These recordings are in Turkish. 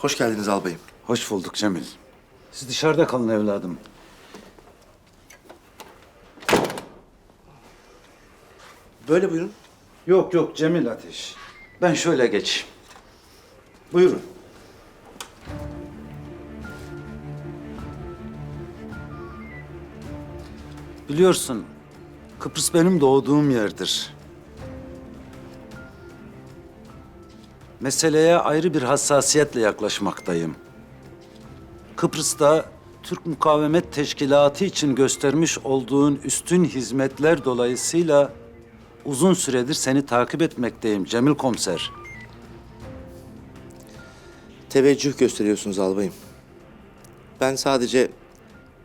Hoş geldiniz albayım. Hoş bulduk Cemil. Siz dışarıda kalın evladım. Böyle buyurun. Yok yok Cemil Ateş. Ben şöyle geçeyim. Buyurun. Biliyorsun Kıbrıs benim doğduğum yerdir. Meseleye ayrı bir hassasiyetle yaklaşmaktayım. Kıbrıs'ta Türk Mukavemet Teşkilatı için göstermiş olduğun üstün hizmetler dolayısıyla uzun süredir seni takip etmekteyim Cemil Komiser. Teveccüh gösteriyorsunuz albayım. Ben sadece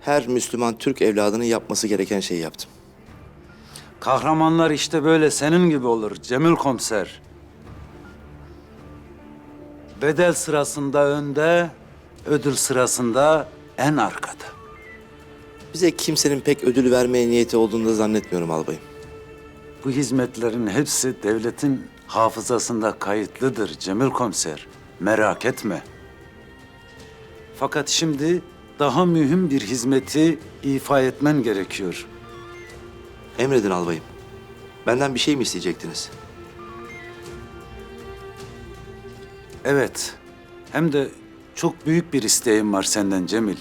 her Müslüman Türk evladının yapması gereken şeyi yaptım. Kahramanlar işte böyle senin gibi olur Cemil Komiser. Bedel sırasında önde, ödül sırasında en arkada. Bize kimsenin pek ödül vermeye niyeti olduğunu da zannetmiyorum albayım. Bu hizmetlerin hepsi devletin hafızasında kayıtlıdır Cemil Komiser. Merak etme. Fakat şimdi daha mühim bir hizmeti ifa etmen gerekiyor. Emredin albayım. Benden bir şey mi isteyecektiniz? Evet. Hem de çok büyük bir isteğim var senden Cemil.